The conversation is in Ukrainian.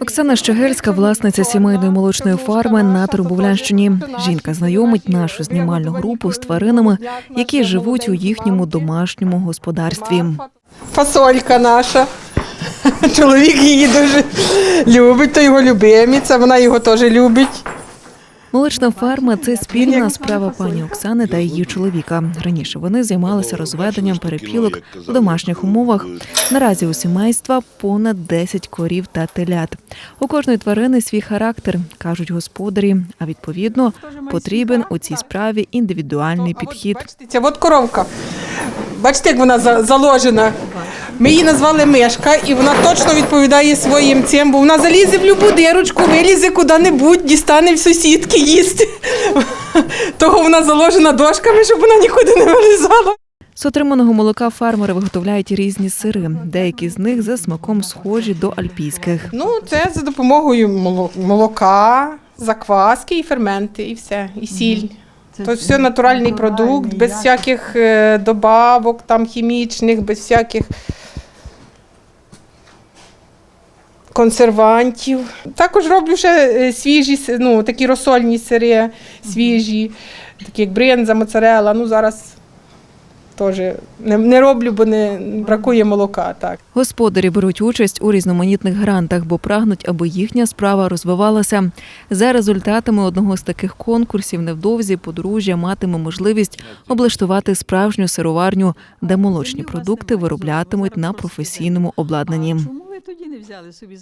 Оксана Щегельська, власниця сімейної молочної фарми на Тербовлянщині. Жінка знайомить нашу знімальну групу з тваринами, які живуть у їхньому домашньому господарстві. Фасолька наша. Чоловік її дуже любить, то його любимиця, вона його теж любить. Молочна ферма це спільна справа пані Оксани та її чоловіка. Раніше вони займалися розведенням перепілок у домашніх умовах. Наразі у сімейства понад 10 корів та телят. У кожної тварини свій характер, кажуть господарі. А відповідно потрібен у цій справі індивідуальний підхід. Бачите, от коровка. Бачите, як вона за- заложена. Ми її назвали мишка, і вона точно відповідає своїм цим, бо вона залізе в любу дирочку, вилізе куди-небудь, дістане в сусідки їсти. Того вона заложена дошками, щоб вона нікуди не вилізала. З отриманого молока фермери виготовляють різні сири. Деякі з них за смаком схожі до альпійських. Ну, це за допомогою моло- молока, закваски і ферменти, і все, і сіль. Це То все натуральний продукт, без всяких е, добавок, там хімічних, без всяких консервантів. Також роблю ще е, свіжі, ну, такі розсольні сири, свіжі, такі як бринза, моцарела. Ну, зараз теж не, не роблю, бо не бракує молока. Так. Господарі беруть участь у різноманітних грантах, бо прагнуть, аби їхня справа розвивалася. За результатами одного з таких конкурсів невдовзі подружжя матиме можливість облаштувати справжню сироварню, де молочні продукти вироблятимуть на професійному обладнанні. Чому ви тоді не взяли собі